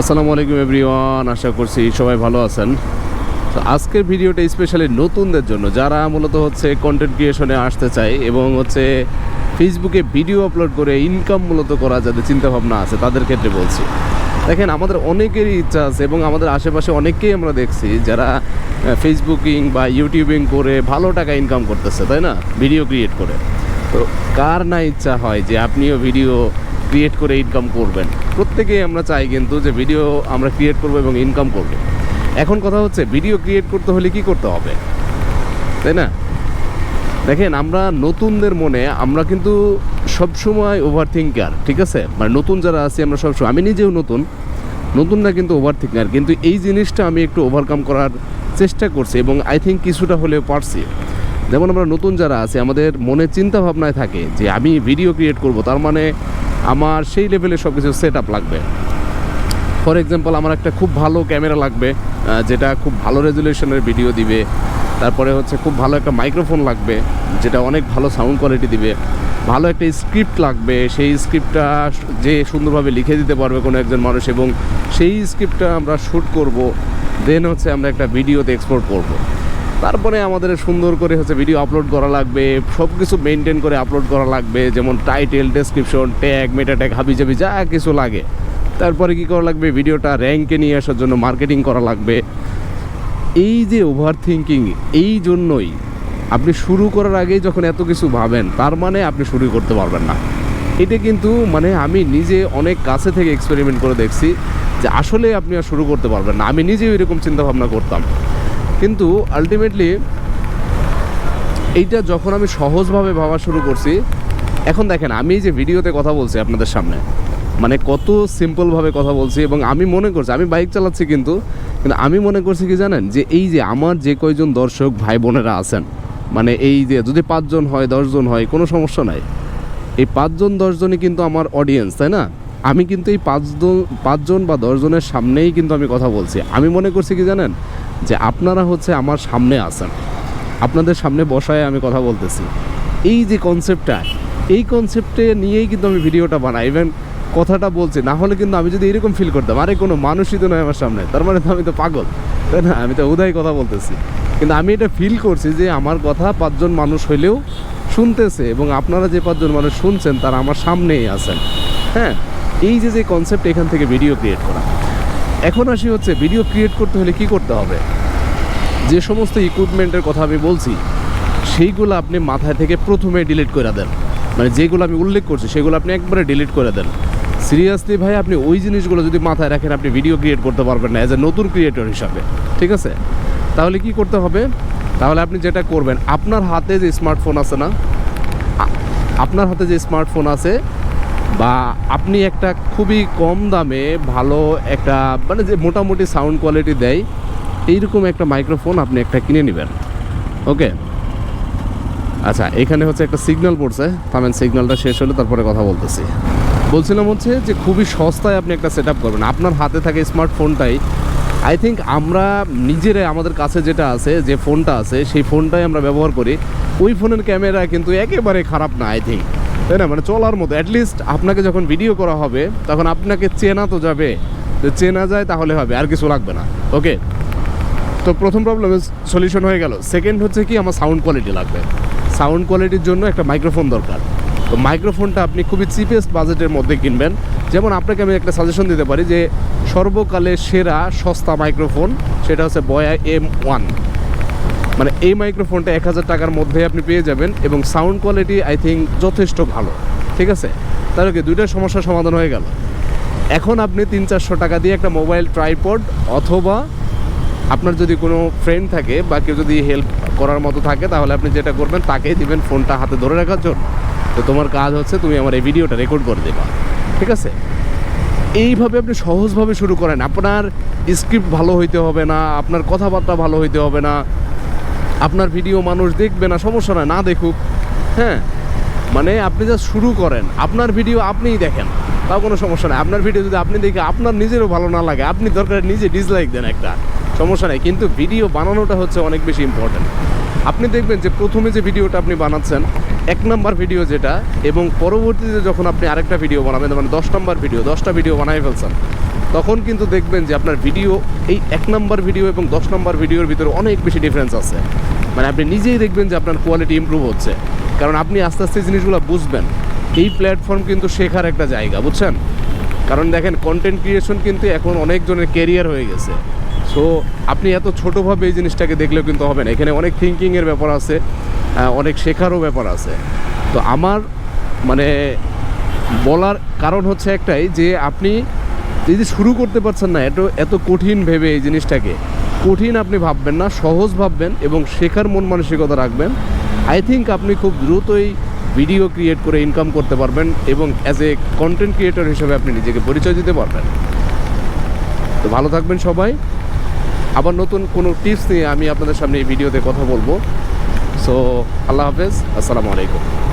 আসসালামু আলাইকুম এভরিওয়ান, আশা করছি সবাই ভালো আছেন। তো আজকের ভিডিওটা স্পেশালি নতুনদের জন্য, যারা মূলত হচ্ছে কন্টেন্ট ক্রিয়েশনে আসতে চায় এবং হচ্ছে ফেসবুকে ভিডিও আপলোড করে ইনকাম মূলত করা যাদের চিন্তাভাবনা আছে, তাদের ক্ষেত্রে বলছি। দেখেন, আমাদের অনেকেরই ইচ্ছা আছে এবং আমাদের আশেপাশে অনেককেই আমরা দেখছি যারা ফেসবুকিং বা ইউটিউবিং করে ভালো টাকা ইনকাম করতেছে, তাই না? ভিডিও ক্রিয়েট করে। তো কার না ইচ্ছা হয় যে আপনিও ভিডিও ক্রিয়েট করে ইনকাম করবেন। প্রত্যেকেই আমরা চাই কিন্তু যে ভিডিও আমরা ক্রিয়েট করব এবং ইনকাম করব। এখন কথা হচ্ছে ভিডিও ক্রিয়েট করতে হলে কি করতে হবে? তাই না? দেখেন, আমরা নতুনদের মনে আমরা কিন্তু সবসময় ওভার থিঙ্কার ঠিক আছে? মানে নতুন যারা আছি আমরা সবসময়, আমি নিজেও নতুন, নতুনরা কিন্তু ওভার থিঙ্কার কিন্তু এই জিনিসটা আমি একটু ওভারকাম করার চেষ্টা করছি এবং আই থিঙ্ক কিছুটা হলেও পারছি। যেমন আমরা নতুন যারা আছে, আমাদের মনে চিন্তা ভাবনায় থাকে যে আমি ভিডিও ক্রিয়েট করব, তার মানে আমার সেই লেভেলে সব কিছু সেট আপ লাগবে। ফর এক্সাম্পল আমার একটা খুব ভালো ক্যামেরা লাগবে যেটা খুব ভালো রেজুলেশনের ভিডিও দিবে। তারপরে হচ্ছে খুব ভালো একটা মাইক্রোফোন লাগবে, যেটা অনেক ভালো সাউন্ড কোয়ালিটি দিবে। ভালো একটা স্ক্রিপ্ট লাগবে, সেই স্ক্রিপ্টটা যে সুন্দরভাবে লিখে দিতে পারবে কোনো একজন মানুষ, এবং সেই স্ক্রিপ্টটা আমরা শ্যুট করব দেন হচ্ছে আমরা একটা ভিডিওতে এক্সপোর্ট করব। তারপরে আমাদের সুন্দর করে হচ্ছে ভিডিও আপলোড করা লাগবে সব কিছু মেনটেন করে আপলোড করা লাগবে, যেমন title description tag meta tag হাবি জাবি যা কিছু লাগে। তারপরে কি করা লাগবে? ভিডিওটা র্যাঙ্কে নিয়ে আসার জন্য মার্কেটিং করা লাগবে। এই যে ওভার থিঙ্কিং এই জন্যই আপনি শুরু করার আগেই যখন এত কিছু ভাবেন, তার মানে আপনি শুরু করতে পারবেন না। এটা কিন্তু মানে আমি নিজে অনেক কাছে থেকে এক্সপেরিমেন্ট করে দেখছি যে আসলে আপনি আর শুরু করতে পারবেন না। আমি নিজেও এরকম চিন্তাভাবনা করতাম। কিন্তু আলটিমেটলি এইটা যখন আমি সহজভাবে ভাবা শুরু করছি, এখন দেখেন, আমি যে ভিডিওতে কথা বলছি আপনাদের সামনে মানে কত সিম্পলভাবে কথা বলছি এবং আমি মনে করছি, আমি বাইক চালাচ্ছি কিন্তু কিন্তু আমি মনে করছি কি জানেন, যে এই যে আমার যে কয়জন দর্শক, ভাই বোনেরা আছেন মানে এই যে যদি পাঁচজন হয়, দশজন হয়, কোনো সমস্যা নাই। এই পাঁচজন, দশজনই কিন্তু আমার অডিয়েন্স তাই না? আমি কিন্তু এই পাঁচজন পাঁচজন বা দশজনের সামনেই কিন্তু আমি কথা বলছি। আমি মনে করছি কি জানেন যে আপনারা হচ্ছে আমার সামনে আছেন। আপনাদের সামনে বসায় আমি কথা বলতেছি। এই যে কনসেপ্টটা এই কনসেপ্টে নিয়েই কিন্তু আমি ভিডিওটা বানাই। ইভেন কথাটা বলছি, না হলে কিন্তু আমি যদি এরকম ফিল করতাম, আরে কোনো মানুষই তো নয় আমার সামনে, তার মানে তো আমি তো পাগল। তাই না? আমি তো উদয় কথা বলতেছি। কিন্তু আমি এটা ফিল করছি যে আমার কথা পাঁচজন মানুষ হইলেও শুনতেছে এবং আপনারা যে পাঁচজন মানুষ শুনছেন, তারা আমার সামনেই আছেন। হ্যাঁ? এই যে যে কনসেপ্ট এখান থেকে ভিডিও ক্রিয়েট করা। এখন আসি হচ্ছে ভিডিও ক্রিয়েট করতে হলে কি করতে হবে? যে সমস্ত ইকুইপমেন্টের কথা আমি বলছি, সেইগুলো আপনি মাথায় থেকে প্রথমে ডিলিট করে দেন। মানে যেগুলো আমি উল্লেখ করছি, সেগুলো আপনি একবারে ডিলিট করে দেন। সিরিয়াসলি ভাই, আপনি ওই জিনিসগুলো যদি মাথায় রাখেন, আপনি ভিডিও ক্রিয়েট করতে পারবেন না অ্যাজ এ নতুন ক্রিয়েটর হিসাবে। ঠিক আছে? তাহলে কি করতে হবে? তাহলে আপনি যেটা করবেন, আপনার হাতে যে স্মার্টফোন আছে না আপনার হাতে যে স্মার্টফোন আছে বা আপনি একটা খুবই কম দামে ভালো একটা মানে যে মোটামুটি সাউন্ড কোয়ালিটি দেয়, এইরকম একটা মাইক্রোফোন আপনি একটা কিনে নেবেন। ওকে আচ্ছা এখানে হচ্ছে একটা সিগন্যাল পড়ছে। থামেন সিগন্যালটা শেষ হলে তারপরে কথা বলতেছি। বলছিলাম হচ্ছে যে খুবই সস্তায় আপনি একটা সেট করবেন। আপনার হাতে থাকে স্মার্টফোনটাই আই থিঙ্ক আমরা নিজেরাই আমাদের কাছে যেটা আছে, যে ফোনটা আছে, সেই ফোনটাই আমরা ব্যবহার করি। ওই ফোনের ক্যামেরা কিন্তু একেবারে খারাপ না আই থিঙ্ক তাই না? মানে চলার মতো অ্যাটলিস্ট আপনাকে যখন ভিডিও করা হবে, তখন আপনাকে চেনা তো যাবে। যে চেনা যায় তাহলে হবে, আর কিছু লাগবে না। ওকে তো প্রথম প্রবলেমের সলিউশন হয়ে গেল। সেকেন্ড হচ্ছে কি, আমার সাউন্ড কোয়ালিটি লাগবে। সাউন্ড কোয়ালিটির জন্য একটা মাইক্রোফোন দরকার। তো মাইক্রোফোনটা আপনি খুবই চিপেস্ট বাজেটের মধ্যে কিনবেন। যেমন আপনাকে আমি একটা সাজেশন দিতে পারি যে, সর্বকালের সেরা সস্তা মাইক্রোফোন সেটা হচ্ছে বয়া এম ওয়ান মানে এই মাইক্রোফোনটা এক হাজার টাকার মধ্যে আপনি পেয়ে যাবেন এবং সাউন্ড কোয়ালিটি আই থিঙ্ক যথেষ্ট ভালো। ঠিক আছে? তাহলে কি দুইটা সমস্যার সমাধান হয়ে গেল। এখন আপনি তিন চারশো টাকা দিয়ে একটা মোবাইল ট্রাইপড অথবা আপনার যদি কোনো ফ্রেন্ড থাকে বা কেউ যদি হেল্প করার মতো থাকে, তাহলে আপনি যেটা করবেন, তাকেই দিবেন ফোনটা হাতে ধরে রাখার জন্য। তো তোমার কাজ হচ্ছে তুমি আমার এই ভিডিওটা রেকর্ড করে দেবা। ঠিক আছে? এইভাবে আপনি সহজভাবে শুরু করেন। আপনার স্ক্রিপ্ট ভালো হইতে হবে না, আপনার কথাবার্তা ভালো হইতে হবে না আপনার ভিডিও মানুষ দেখবে না, সমস্যা নয়, না দেখুক। হ্যাঁ? মানে আপনি যা শুরু করেন। আপনার ভিডিও আপনিই দেখেন, তাও কোনো সমস্যা নেই আপনার ভিডিও যদি আপনি দেখে আপনার নিজেরও ভালো না লাগে, আপনি দরকার নিজে ডিসলাইক দেন একটা, সমস্যা নেই। কিন্তু ভিডিও বানানোটা হচ্ছে অনেক বেশি ইম্পর্ট্যান্ট আপনি দেখবেন যে প্রথমে যে ভিডিওটা আপনি বানাচ্ছেন, এক নম্বর ভিডিও যেটা, এবং পরবর্তীতে যখন আপনি আরেকটা ভিডিও বানাবেন মানে দশ নম্বর ভিডিও, দশটা ভিডিও বানাই ফেলছেন তখন কিন্তু দেখবেন যে আপনার ভিডিও এই এক নম্বর ভিডিও এবং দশ নম্বর ভিডিওর ভিতরে অনেক বেশি ডিফারেন্স আছে। মানে আপনি নিজেই দেখবেন যে আপনার কোয়ালিটি ইমপ্রুভ হচ্ছে। কারণ আপনি আস্তে আস্তে জিনিসগুলো বুঝবেন। এই প্ল্যাটফর্ম কিন্তু শেখার একটা জায়গা, বুঝছেন? কারণ দেখেন কন্টেন্ট ক্রিয়েশন কিন্তু এখন অনেকজনের ক্যারিয়ার হয়ে গেছে। সো আপনি এত ছোটোভাবে এই জিনিসটাকে দেখলেও কিন্তু হবে না। এখানে অনেক থিঙ্কিংয়ের ব্যাপার আছে অনেক শেখারও ব্যাপার আছে। তো আমার মানে বলার কারণ হচ্ছে একটাই যে আপনি যদি শুরু করতে পারছেন না, এত এত কঠিন ভেবে এই জিনিসটাকে। কঠিন আপনি ভাববেন না, সহজ ভাববেন এবং শেখার মন মানসিকতা রাখবেন। আই থিঙ্ক আপনি খুব দ্রুতই ভিডিও ক্রিয়েট করে ইনকাম করতে পারবেন এবং অ্যাজ এ কন্টেন্ট ক্রিয়েটর হিসেবে আপনি নিজেকে পরিচয় দিতে পারবেন। তো ভালো থাকবেন সবাই। আবার নতুন কোনো টিপস নিয়ে আমি আপনাদের সামনে এই ভিডিওতে কথা বলব। সো আল্লাহ হাফেজ, আসসালামু আলাইকুম।